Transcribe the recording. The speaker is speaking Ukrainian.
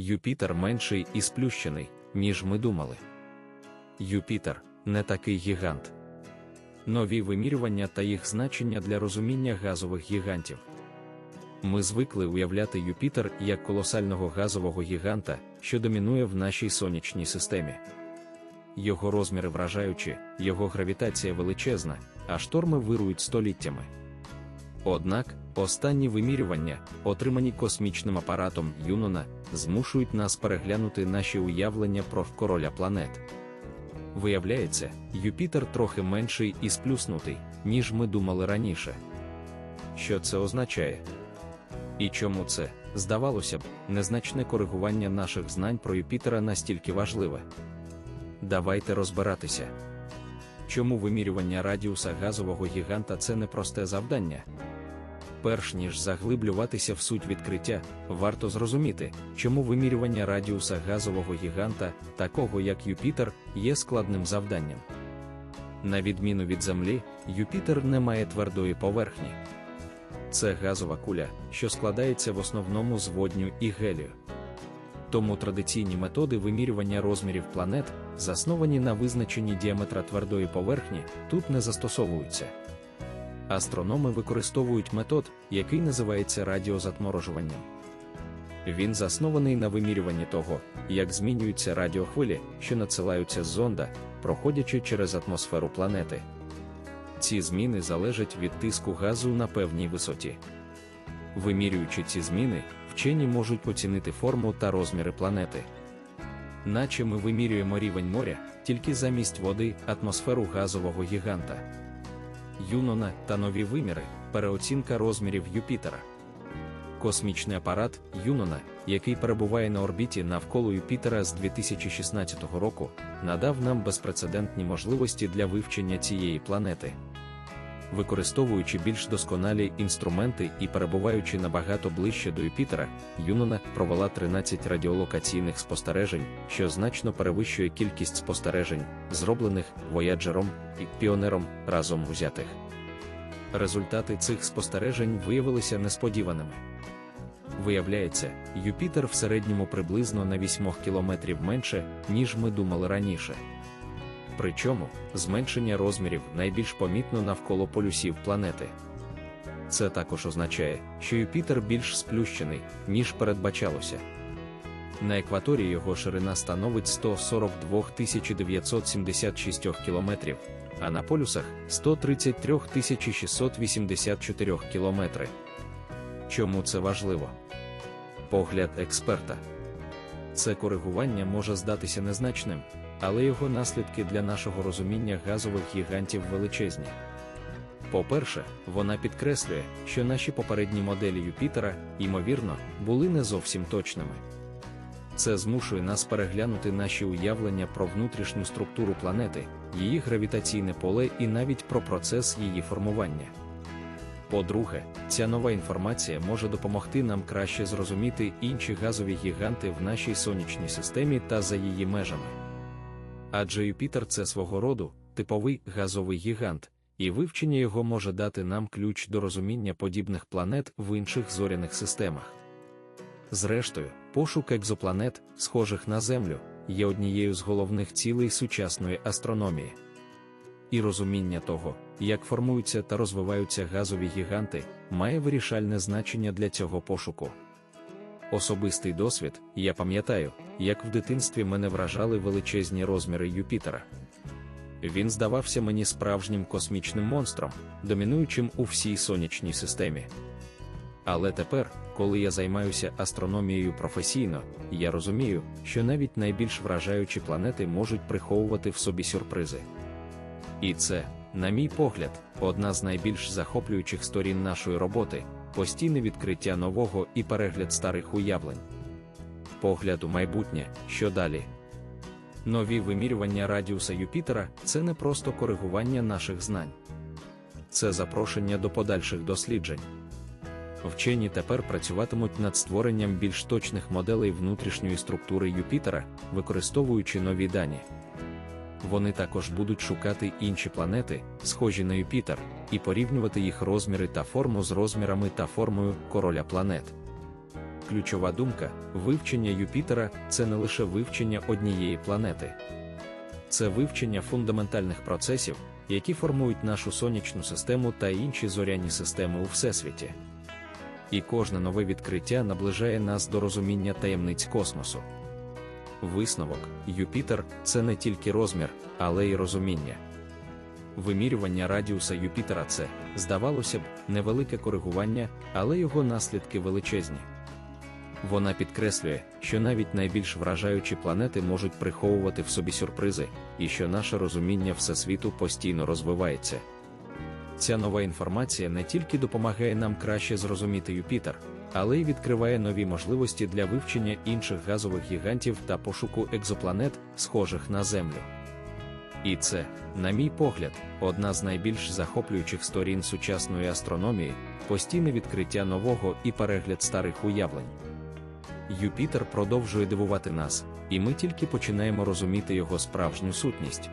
Юпітер менший і сплющений, ніж ми думали. Юпітер не такий гігант. Нові вимірювання та їх значення для розуміння газових гігантів. Ми звикли уявляти Юпітер як колосального газового гіганта, що домінує в нашій сонячній системі. Його розміри вражаючі, його гравітація величезна, а шторми вирують століттями. Однак, останні вимірювання, отримані космічним апаратом Юнона, змушують нас переглянути наші уявлення про короля планет. Виявляється, Юпітер трохи менший і сплюснутий, ніж ми думали раніше. Що це означає? І чому це, здавалося б, незначне коригування наших знань про Юпітера настільки важливе? Давайте розбиратися. Чому вимірювання радіуса газового гіганта це непросте завдання? Перш ніж заглиблюватися в суть відкриття, варто зрозуміти, чому вимірювання радіуса газового гіганта, такого як Юпітер, є складним завданням. На відміну від Землі, Юпітер не має твердої поверхні. Це газова куля, що складається в основному з водню і гелію. Тому традиційні методи вимірювання розмірів планет, засновані на визначенні діаметра твердої поверхні, тут не застосовуються. Астрономи використовують метод, який називається радіозатморожуванням. Він заснований на вимірюванні того, як змінюються радіохвилі, що надсилаються з зонда, проходячи через атмосферу планети. Ці зміни залежать від тиску газу на певній висоті. Вимірюючи ці зміни, вчені можуть оцінити форму та розміри планети. Наче ми вимірюємо рівень моря, тільки замість води атмосферу газового гіганта. Юнона та нові виміри переоцінка розмірів Юпітера. Космічний апарат Юнона, який перебуває на орбіті навколо Юпітера з 2016 року, надав нам безпрецедентні можливості для вивчення цієї планети. Використовуючи більш досконалі інструменти і перебуваючи набагато ближче до Юпітера, Юнона провела 13 радіолокаційних спостережень, що значно перевищує кількість спостережень, зроблених вояджером і піонером разом узятих. Результати цих спостережень виявилися несподіваними. Виявляється, Юпітер в середньому приблизно на 8 кілометрів менше, ніж ми думали раніше. Причому зменшення розмірів найбільш помітно навколо полюсів планети. Це також означає, що Юпітер більш сплющений, ніж передбачалося. На екваторії його ширина становить 142 976 кілометрів, а на полюсах 133 684 кілометри. Чому це важливо? Погляд експерта. Це коригування може здатися незначним, але його наслідки для нашого розуміння газових гігантів величезні. По-перше, вона підкреслює, що наші попередні моделі Юпітера, ймовірно, були не зовсім точними. Це змушує нас переглянути наші уявлення про внутрішню структуру планети, її гравітаційне поле і навіть про процес її формування. По-друге, ця нова інформація може допомогти нам краще зрозуміти інші газові гіганти в нашій сонячній системі та за її межами. Адже Юпітер це свого роду типовий газовий гігант, і вивчення його може дати нам ключ до розуміння подібних планет в інших зоряних системах. Зрештою, пошук екзопланет, схожих на Землю, є однією з головних цілей сучасної астрономії. І розуміння того, як формуються та розвиваються газові гіганти, має вирішальне значення для цього пошуку. Особистий досвід, я пам'ятаю, як в дитинстві мене вражали величезні розміри Юпітера. Він здавався мені справжнім космічним монстром, домінуючим у всій сонячній системі. Але тепер, коли я займаюся астрономією професійно, я розумію, що навіть найбільш вражаючі планети можуть приховувати в собі сюрпризи. І це, на мій погляд, одна з найбільш захоплюючих сторін нашої роботи постійне відкриття нового і перегляд старих уявлень. Погляд у майбутнє, що далі. Нові вимірювання радіуса Юпітера це не просто коригування наших знань, це запрошення до подальших досліджень. Вчені тепер працюватимуть над створенням більш точних моделей внутрішньої структури Юпітера, використовуючи нові дані. Вони також будуть шукати інші планети, схожі на Юпітер, і порівнювати їх розміри та форму з розмірами та формою короля планет. ключова думка: вивчення Юпітера це не лише вивчення однієї планети, це вивчення фундаментальних процесів, які формують нашу сонячну систему та інші зоряні системи у всесвіті. І кожне нове відкриття наближає нас до розуміння таємниць космосу. Висновок Юпітер це не тільки розмір, але й розуміння. Вимірювання радіуса Юпітера це, здавалося б, невелике коригування, але його наслідки величезні. Вона підкреслює, що навіть найбільш вражаючі планети можуть приховувати в собі сюрпризи, і що наше розуміння всесвіту постійно розвивається. Ця нова інформація не тільки допомагає нам краще зрозуміти Юпітер, але й відкриває нові можливості для вивчення інших газових гігантів та пошуку екзопланет, схожих на Землю. І це, на мій погляд, одна з найбільш захоплюючих сторін сучасної астрономії постійне відкриття нового і перегляд старих уявлень. Юпітер продовжує дивувати нас, і ми тільки починаємо розуміти його справжню сутність.